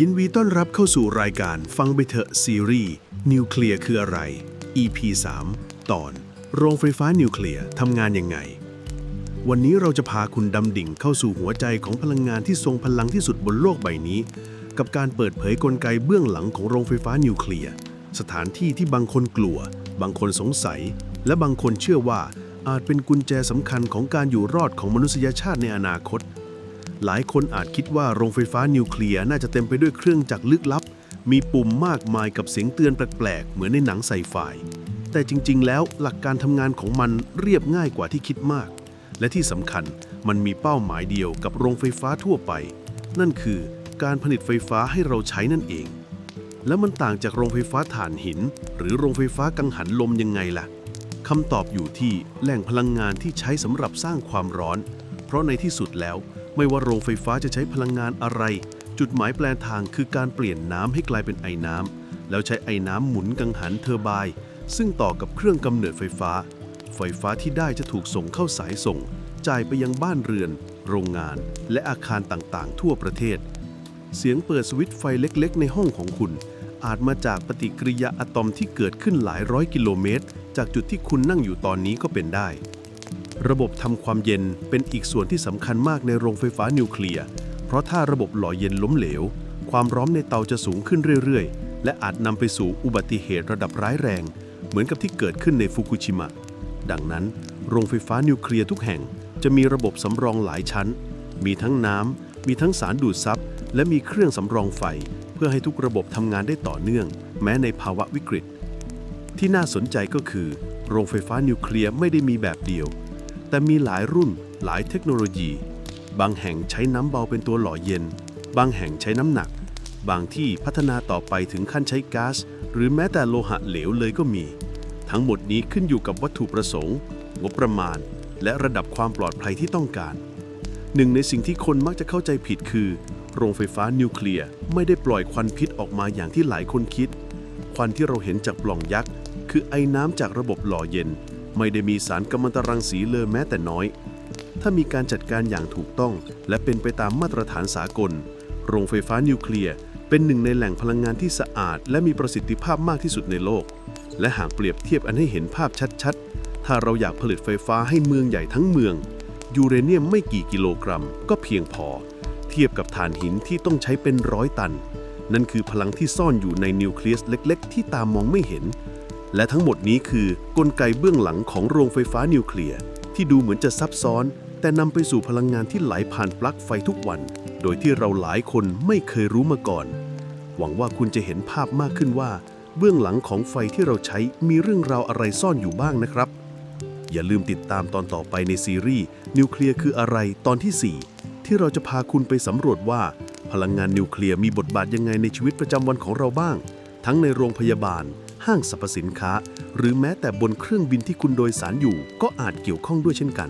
ยินดีต้อนรับเข้าสู่รายการฟังไปเถอะซีรีส์นิวเคลียร์คืออะไร EP 3 ตอน โรงไฟฟ้านิวเคลียร์ทำงานยังไง วันนี้เราจะพาคุณดำดิ่งเข้าสู่หัวใจของพลังงานที่ทรงพลังที่สุดบนโลกใบนี้ กับการเปิดเผยกลไกเบื้องหลังของโรงไฟฟ้านิวเคลียร์สถานที่ที่บางคนกลัว บางคนสงสัย และบางคนเชื่อว่าอาจเป็นกุญแจสำคัญของการอยู่รอดของมนุษยชาติในอนาคต หลายคนอาจคิดว่าโรงไฟฟ้านิวเคลียร์น่าจะเต็มไปด้วยเครื่องจักรลึกลับ มีปุ่มมากมายกับเสียงเตือนแปลกๆ เหมือนในหนังไซไฟ แต่จริงๆ แล้วหลักการทำงานของมันเรียบง่ายกว่าที่คิดมาก และที่สำคัญมันมีเป้าหมายเดียวกับโรงไฟฟ้าทั่วไป นั่นคือการผลิตไฟฟ้าให้เราใช้นั่นเอง แล้วมันต่างจากโรงไฟฟ้าถ่านหิน หรือโรงไฟฟ้ากังหันลมยังไงล่ะคำตอบอยู่ที่แหล่งพลังงานที่ใช้สำหรับสร้างความร้อน เพราะในที่สุดแล้ว ไม่ว่าโรงไฟฟ้าจะใช้พลังงานอะไร จุดหมายปลายทางคือการเปลี่ยนน้ำให้กลายเป็นไอน้ำแล้วใช้ไอน้ำหมุนกังหันเทอร์ไบน์ซึ่งต่อกับเครื่องกำเนิดไฟฟ้า ไฟฟ้าที่ได้จะถูกส่งเข้าสายส่ง จ่ายไปยังบ้านเรือน โรงงาน และอาคารต่างๆ ทั่วประเทศ เสียงเปิดสวิตช์ไฟเล็กๆ ในห้องของคุณ อาจมาจากปฏิกิริยาอะตอมที่เกิดขึ้นหลายร้อยกิโลเมตร จากจุดที่คุณนั่งอยู่ตอนนี้ก็เป็นได้ ระบบทำความเย็นเป็นอีกส่วนที่สำคัญมากในโรงไฟฟ้านิวเคลียร์ เพราะถ้าระบบหล่อเย็นล้มเหลว ความร้อนในเตาจะสูงขึ้นเรื่อยๆ และอาจนำไปสู่อุบัติเหตุระดับร้ายแรง เหมือนกับที่เกิดขึ้นในฟุกุชิมะ ดังนั้น โรงไฟฟ้านิวเคลียร์ทุกแห่ง จะมีระบบสำรองหลายชั้น มีทั้งน้ำ มีทั้งสารดูดซับ และมีเครื่องสำรองไฟ เพื่อให้ทุกระบบทำงานได้ต่อเนื่อง แม้ในภาวะวิกฤต ที่น่าสนใจก็คือ โรงไฟฟ้านิวเคลียร์ไม่ได้มีแบบเดียว แต่มีหลายรุ่นหลายเทคโนโลยี บางแห่งใช้น้ำเบาเป็นตัวหล่อเย็น บางแห่งใช้น้ำหนัก บางที่พัฒนาต่อไปถึงขั้นใช้ก๊าซหรือแม้แต่โลหะเหลวเลยก็มี ทั้งหมดนี้ขึ้นอยู่กับวัตถุประสงค์ งบประมาณ และระดับความปลอดภัยที่ต้องการ หนึ่งในสิ่งที่คนมักจะเข้าใจผิดคือ โรงไฟฟ้านิวเคลียร์ไม่ได้ปล่อยควันพิษออกมาอย่างที่หลายคนคิด ควันที่เราเห็นจากปล่องยักษ์ คือไอ้น้ำจากระบบหล่อเย็น ไม่ได้มีสารกัมมันตรังสีเลยแม้แต่น้อย ถ้ามีการจัดการอย่างถูกต้อง และเป็นไปตามมาตรฐานสากล โรงไฟฟ้านิวเคลียร์เป็นหนึ่งในแหล่งพลังงานที่สะอาด และมีประสิทธิภาพมากที่สุดในโลก และหากเปรียบเทียบอันให้เห็นภาพชัดๆ ถ้าเราอยากผลิตไฟฟ้าให้เมืองใหญ่ทั้งเมือง ยูเรเนียมไม่กี่กิโลกรัม ก็เพียงพอ เทียบกับถ่านหินที่ต้องใช้เป็นร้อยตัน นั่นคือพลังที่ซ่อนอยู่ในนิวเคลียสเล็ก ๆ ที่ตามมองไม่เห็น และทั้งหมดนี้คือกลไกเบื้องหลังของโรงไฟฟ้านิวเคลียร์ที่ดูเหมือนจะซับซ้อน แต่นำไปสู่พลังงานที่ไหลผ่านปลั๊กไฟทุกวัน โดยที่เราหลายคนไม่เคยรู้มาก่อน หวังว่าคุณจะเห็นภาพมากขึ้นว่า เบื้องหลังของไฟที่เราใช้มีเรื่องราวอะไรซ่อนอยู่บ้างนะครับ อย่าลืมติดตามตอนต่อไปในซีรีส์นิวเคลียร์คืออะไรตอนที่ 4 ที่เราจะพาคุณไปสำรวจว่า พลังงานนิวเคลียร์มีบทบาทยังไงในชีวิตประจำวันของเราบ้าง ทั้งในโรงพยาบาล ห้างสรรพสินค้า หรือแม้แต่บนเครื่องบินที่คุณโดยสารอยู่ ก็อาจเกี่ยวข้องด้วยเช่นกัน